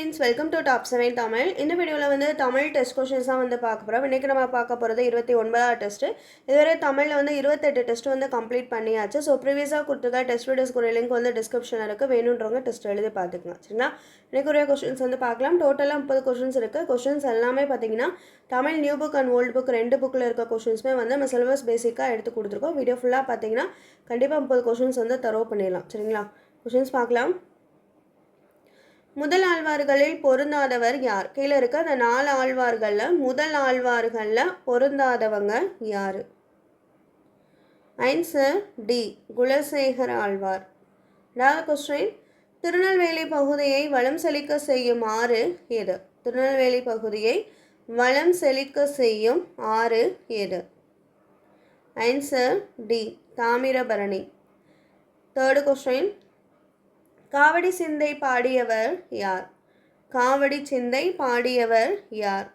Friends welcome to top seven Tamil இந்த வீடியோவில் வந்து தமிழ் டெஸ்ட் கொஷின்ஸ் தான் வந்து பார்க்க போகிறோம் இன்றைக்கி நம்ம பார்க்க போகிறது இருபத்தி ஒன்பதாவது டெஸ்ட்டு இதுவரை தமிழில் வந்து இருபத்தெட்டு டெஸ்ட் வந்து கம்ப்ளீட் பண்ணியாச்சு. ஸோ ப்ரீவியஸாக கொடுத்துருக்க டெஸ்ட் வீடியோஸ்க்கு லிங்க் வந்து டிஸ்கிரிப்ஷனில் இருக்குது வேணுன்றவங்க டெஸ்ட் எழுதி பார்த்துக்கலாம். சரிங்களா? இன்றைக்கு ஒரே கொஷின்ஸ் வந்து பார்க்கலாம். டோட்டலாக முப்பது கொஷின்ஸ் இருக்குது கொஷின்ஸ் எல்லாமே பார்த்தீங்கன்னா Tamil new book and old book ரெண்டு புக்கில் இருக்க கொஷின்ஸுமே வந்து நம்ம சிலபஸ் பேசிக்காக எடுத்து கொடுத்துருக்கோம். வீடியோ ஃபுல்லாக பார்த்தீங்கன்னா கண்டிப்பாக முப்பது கொஷின்ஸ் வந்து தரவு பண்ணிடலாம். சரிங்களா? கொஷின்ஸ் பார்க்கலாம். முதல் ஆழ்வார்களில் பொருந்தாதவர் யார்? கீழே இருக்க அந்த நாலு ஆழ்வார்களில் முதல் ஆழ்வார்களில் பொருந்தாதவங்க யார்? Answer D. குலசேகர ஆழ்வார். ரெண்டாவது கொஸ்டின் திருநெல்வேலி பகுதியை வளம் செழிக்க செய்யும் ஆறு எது? திருநெல்வேலி பகுதியை வளம் செழிக்க செய்யும் ஆறு எது? Answer D. Thamirabarani. Third question காவடி சிந்தை பாடியவர் யார்? காவடி சிந்தை பாடியவர் யார்?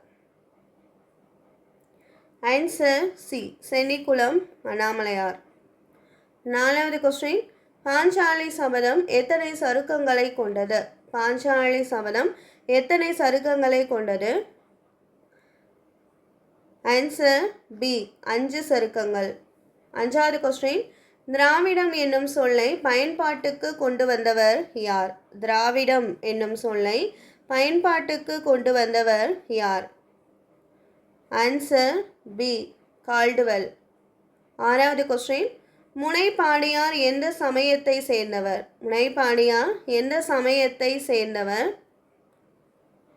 Answer C Chennikulam Annamalaiyar. நாலாவது கொஸ்டின் பாஞ்சாலி சபதம் எத்தனை சருக்கங்களை கொண்டது? பாஞ்சாலி சபதம் எத்தனை சருக்கங்களை கொண்டது? ஆன்சர் பி அஞ்சு சருக்கங்கள். அஞ்சாவது கொஸ்டின் திராவிடம் என்னும் சொல்லை பயன்பாட்டுக்கு கொண்டு வந்தவர் யார்? திராவிடம் என்னும் சொல்லை பயன்பாட்டுக்கு கொண்டு வந்தவர் யார்? Answer B Caldwell. ஆறாவது கொஸ்டின் முனைப்பாடியார் எந்த சமயத்தை சேர்ந்தவர்? முனைப்பாடியார் எந்த சமயத்தை சேர்ந்தவர்?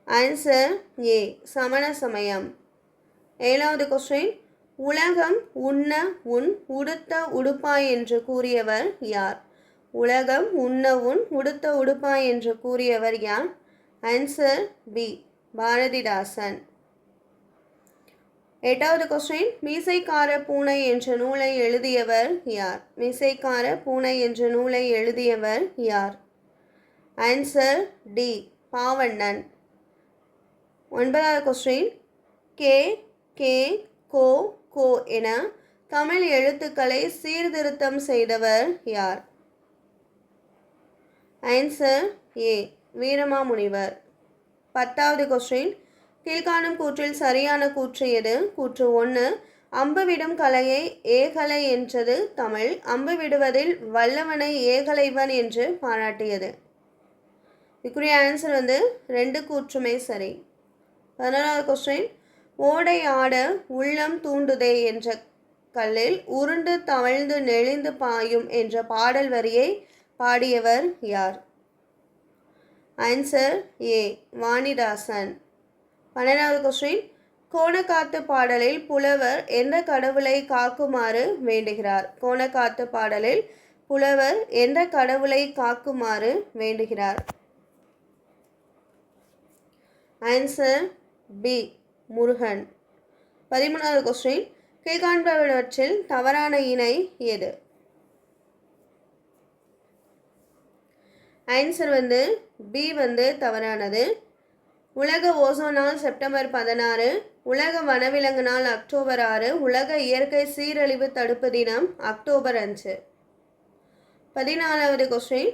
ஆன்சர் ஏ சமண சமயம். ஏழாவது கொஸ்டின் உலகம் உண்ண உன் உடுத்த உடுப்பாய் என்று கூறியவர் யார்? உலகம் உண்ண உன் உடுத்த உடுப்பாய் என்று கூறியவர் யார்? Answer B Bharathidasan. எட்டாவது கொஸ்டின் மீசைக்கார பூனை என்ற நூலை எழுதியவர் யார்? மீசைக்கார பூனை என்ற நூலை எழுதியவர் யார்? Answer D Pavannan. ஒன்பதாவது கொஸ்டின் கே கே கோ கோ என தமிழ் எழுத்துக்களை சீர்திருத்தம் செய்தவர் யார்? Answer A Veeramamunivar. பத்தாவது கொஸ்டின் கீழ்காணும் கூற்றில் சரியான கூற்று எது? கூற்று ஒன்று அம்புவிடும் கலையை ஏகலை என்றது தமிழ். அம்பு விடுவதில் வல்லவனை ஏகலைவன் என்று பாராட்டியது. இதுக்குரிய ஆன்சர் வந்து ரெண்டு கூற்றுமே சரி. பதினோராவது கொஸ்டின் ஓடை ஆட உள்ளம் தூண்டுதே என்ற கல்லில் உருண்டு தவழ்ந்து நெளிந்து பாயும் என்ற பாடல் வரியை பாடியவர் யார்? Answer A Vanidasan. பன்னெண்டாவது கொஸ்டின் கோணக்காத்து பாடலில் புலவர் எந்த கடவுளை காக்குமாறு வேண்டுகிறார்? கோணக்காத்து பாடலில் புலவர் எந்த கடவுளை காக்குமாறு வேண்டுகிறார்? Answer B Murugan. பதிமூணாவது கொஸ்டின் கீழ்காண்பவற்றில் தவறான இணை எது? ஆன்சர் வந்து பி வந்து தவறானது. உலக ஓசோ நாள் செப்டம்பர் பதினாறு. உலக வனவிலங்கு நாள் அக்டோபர் ஆறு. உலக இயற்கை சீரழிவு தடுப்பு தினம் அக்டோபர் அஞ்சு. பதினாலாவது கொஸ்டின்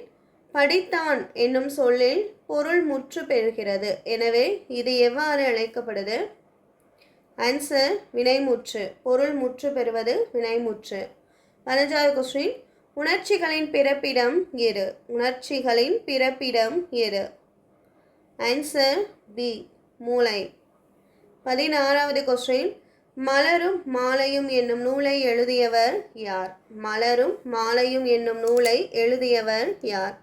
படித்தான் என்னும் சொல்லில் பொருள் முற்று பெறுகிறது. எனவே இது எவ்வாறு அழைக்கப்படுது? ஆன்சர் வினைமுற்று. பொருள் முற்று பெறுவது வினைமுற்று. பதினஞ்சாவது கொஸ்டின் உணர்ச்சிகளின் பிறப்பிடம் எது உணர்ச்சிகளின் பிறப்பிடம் எது ஆன்சர் பி மூளை. பதினாறாவது கொஸ்டின் மலரும் மாலையும் என்னும் நூலை எழுதியவர் யார்? மலரும் மாலையும் என்னும் நூலை எழுதியவர் யார்?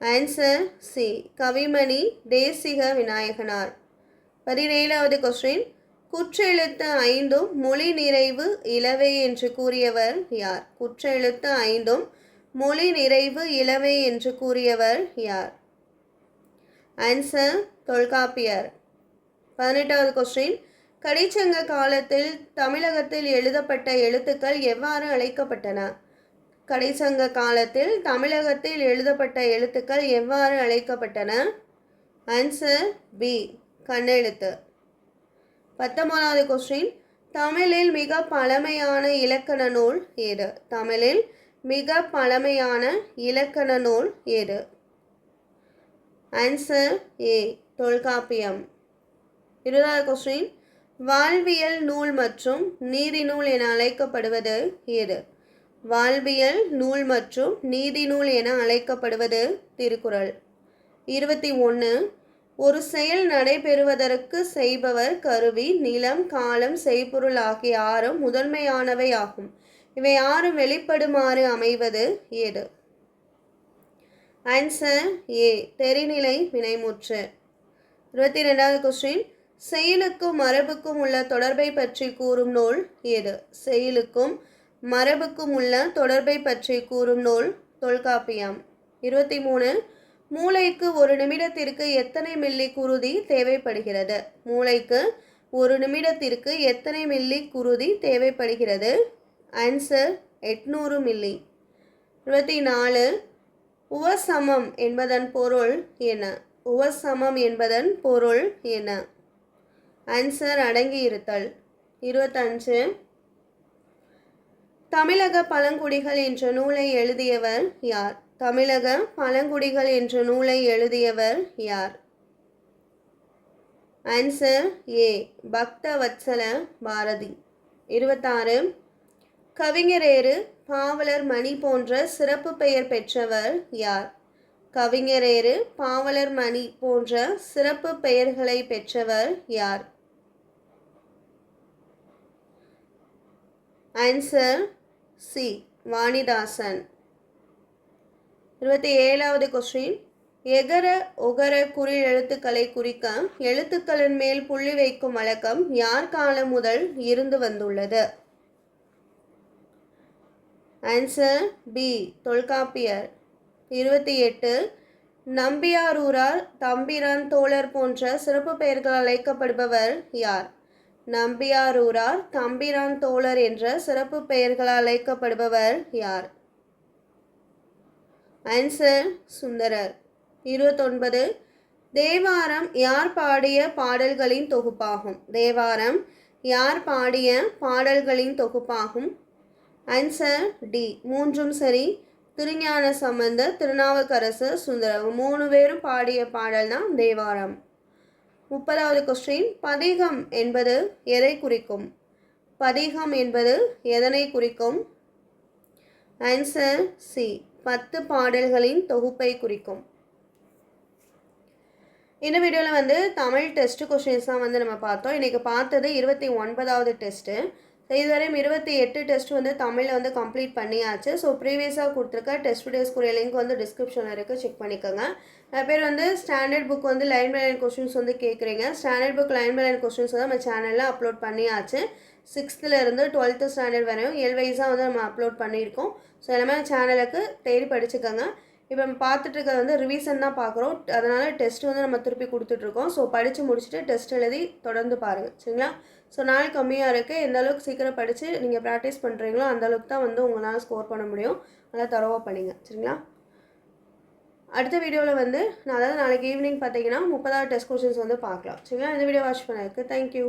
Answer C Kavimani Desika Vinayakanar. பதினேழாவது கொஸ்டின் குற்றெழுத்து ஐந்தும் மொழி நிறைவு இளவை என்று கூறியவர் யார்? குற்றெழுத்து ஐந்தும் மொழி நிறைவு இளவை என்று கூறியவர் யார்? ஆன்சர் தொல்காப்பியர். பதினெட்டாவது கொஸ்டின் கடைச்சங்க காலத்தில் தமிழகத்தில் எழுதப்பட்ட எழுத்துக்கள் எவ்வாறு அழைக்கப்பட்டன? கடைச்சங்க காலத்தில் தமிழகத்தில் எழுதப்பட்ட எழுத்துக்கள் எவ்வாறு அழைக்கப்பட்டன? ஆன்சர் பி கண்ணெழுத்து. பத்தொன்பதாவது கொஸ்டின். தமிழில் மிக பழமையான இலக்கண நூல் ஏது தமிழில் மிக பழமையான இலக்கண நூல் ஏது ஆன்சர் ஏ தொல்காப்பியம். இருபதாவது கொஸ்டின். வாழ்வியல் நூல் மற்றும் நீதி நூல் என அழைக்கப்படுவது எது? வாழ்வியல் நூல் மற்றும் நீதி நூல் என அழைக்கப்படுவது திருக்குறள். இருபத்தி ஒன்று ஒரு செயல் நடைபெறுவதற்கு செய்பவர் கருவி நிலம் காலம் செய்பொருள் ஆகிய ஆறும் முதன்மையானவை ஆகும். இவை ஆறும் வெளிப்படுமாறு அமைவது ஏது? ஆன்சர் ஏ தெரிநிலை வினைமுற்று. இருபத்தி ரெண்டாவது கொஸ்டின் செயலுக்கும் மரபுக்கும் உள்ள தொடர்பை பற்றி கூறும் நூல் ஏது? செயலுக்கும் மரபுக்கும் உள்ள தொடர்பை பற்றி கூறும் நூல் தொல்காப்பியம். இருபத்தி மூணு. மூளைக்கு ஒரு நிமிடத்திற்கு எத்தனை மில்லி குருதி தேவைப்படுகிறது? மூளைக்கு ஒரு நிமிடத்திற்கு எத்தனை மில்லி குருதி தேவைப்படுகிறது? ஆன்சர் எட்நூறு மில்லி. இருபத்தி நாலு உவசமம் என்பதன் பொருள் என்ன? உவசமம் என்பதன் பொருள் என்ன? ஆன்சர் அடங்கி இருத்தல் இருபத்தஞ்சு தமிழக பழங்குடிகள் என்ற நூலை எழுதியவர் யார்? தமிழக பழங்குடிகள் என்ற நூலை எழுதியவர் யார்? ஆன்சர் ஏ பக்த வத்சல பாரதி. இருபத்தாறு. கவிஞரேறு பாவலர் மணி போன்ற சிறப்பு பெயர் பெற்றவர் யார்? கவிஞரேறு பாவலர் மணி போன்ற சிறப்பு பெயர்களை பெற்றவர் யார்? Answer C Vanidasan. இருபத்தி ஏழாவது கொஸ்டின் எகர ஒகர குறில் எழுத்துக்களை குறிக்க எழுத்துக்களின் மேல் புள்ளி வைக்கும் வழக்கம் யார் காலம் முதல் இருந்து வந்துள்ளது? Answer B Tholkappiyar. இருபத்தி எட்டு நம்பியாரூரார் தம்பிரான் தோழர் போன்ற சிறப்பு பெயர்கள் அழைக்கப்படுபவர் யார்? நம்பியாரூரார் தம்பிரான் தோழர் என்ற சிறப்பு பெயர்களால் அழைக்கப்படுபவர் யார்? ஆன்சர் சுந்தரர். இருபத்தொன்பது. தேவாரம் யார் பாடிய பாடல்களின் தொகுப்பாகும்? தேவாரம் யார் பாடிய பாடல்களின் தொகுப்பாகும்? Answer D. மூன்றும் சரி. திருஞான சம்பந்த திருநாவுக்கரசு சுந்தரர். மூணு பேரும் பாடிய பாடல் தான் தேவாரம். முப்பதாவது கொஸ்டின் பதிகம் என்பது எதை குறிக்கும்? பதிகம் என்பது எதனை குறிக்கும்? Answer C. பத்து பாடல்களின் தொகுப்பை குறிக்கும். இந்த வீடியோவில் வந்து தமிழ் டெஸ்ட் கொஷின்ஸ் தான் வந்து நம்ம பார்த்தோம். இன்றைக்கி பார்த்தது இருபத்தி ஒன்பதாவது டெஸ்ட்டு ஸோ இதுவரையும் இருபத்தி எட்டு டெஸ்ட் வந்து தமிழில் வந்து கம்ப்ளீட் பண்ணியாச்சு. ஸோ ப்ரீவியஸாக கொடுத்துருக்க டெஸ்ட் வீடியோஸ்க்குரிய லிங்க் வந்து டிஸ்கிரிப்ஷனில் இருக்குது செக் பண்ணிக்கோங்க. நிறைய பேர் வந்து ஸ்டாண்டர்ட் புக் வந்து லைன் பை லைன் கொஸ்டின்ஸ் வந்து கேட்குறீங்க standard book line by line questions வந்து நம்ம சேனலில் அப்லோட் பண்ணியாச்சு. சிக்ஸ்த்துலேருந்து டுவெல்த்து ஸ்டாண்டர்ட் வரையும் ஏழு வயசாக வந்து நம்ம அப்லோட் பண்ணியிருக்கோம். ஸோ எல்லாமே சேனலுக்கு தேடி படிச்சுக்கோங்க. இப்போ நம்ம பார்த்துட்டு இருக்கிறது வந்து ரிவிஷன் தான் பார்க்குறோம். அதனால் டெஸ்ட் வந்து நம்ம திருப்பி கொடுத்துட்ருக்கோம். ஸோ படித்து முடிச்சுட்டு டெஸ்ட் எழுதி தொடர்ந்து பாருங்கள் சரிங்களா? ஸோ நாள் கம்மியாக இருக்குது எந்த அளவுக்கு சீக்கிரம் படித்து நீங்கள் ப்ராக்டிஸ் பண்ணுறீங்களோ அந்த அளவுக்கு தான் வந்து உங்களால் ஸ்கோர் பண்ண முடியும். நல்லா தரவாக பண்ணிங்க சரிங்களா? அடுத்த வீடியோவில் வந்து நான் அதாவது நாளைக்கு ஈவினிங் பார்த்தீங்கன்னா முப்பதாவது டெஸ்ட் கொஷின்ஸ் வந்து பார்க்கலாம். சரிங்களா? இந்த வீடியோ வாட்ச் பண்ணதுக்கு தேங்க்யூ